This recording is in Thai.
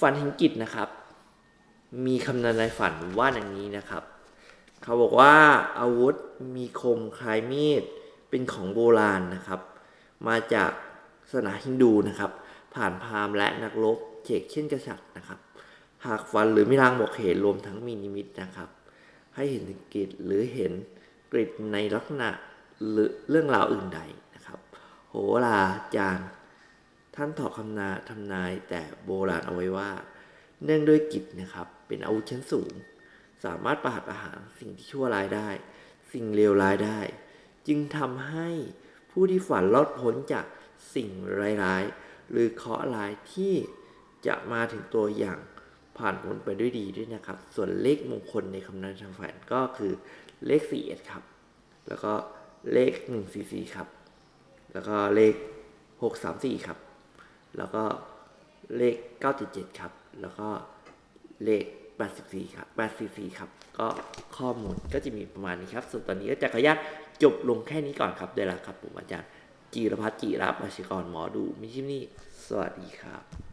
ฝันเห็นกิจนะครับ มีคำนามในฝันว่าอย่างนี้นะครับ เขาบอกว่าอาวุธมีคมคล้ายมีดเป็นของโบราณนะครับ มาจากศาสนาฮินดูนะครับ ผ่านพราหมณ์และนักรบเฉกเช่นกษัตริย์นะครับ หากฝันหรือมีรางบอกเหตุรวมทั้งมีนิมิตนะครับ ให้เห็นกฤตหรือเห็นกฤตในลักษณะหรือเรื่องราวอื่นใดนะครับ โหราจารย์ ท่านถอกคำนาทำนายแต่โบราณเอาไว้ว่า เนื่องด้วยกิจนะครับ เป็นอาวุธชั้นสูง สามารถประหัตประหารสิ่งที่ชั่วร้ายได้ สิ่งเลวร้ายได้ จึงทำให้ผู้ที่ฝันรอดพ้นจากสิ่งร้ายๆหรือเคราะห์ร้ายที่จะมาถึงตัวอย่างผ่านพ้นไปด้วยดีด้วยนะครับ ส่วนเลขมงคลในคำนามทางฝันก็คือเลข4เอ็ดครับ แล้วก็เลข144ครับ แล้วก็เลข634ครับ แล้วก็เลข 977 ครับ แล้วก็เลข 84 ครับ 844 ครับ ก็ข้อมูลก็จะมีประมาณนี้ครับ ส่วนตอนนี้ก็จะขออนุญาตจบลงแค่นี้ก่อนครับเดี๋ยวละครับผมอาจารย์ จีรพัฒน์จีรับอาชีกรหมอดูมิชิมนี่ สวัสดีครับ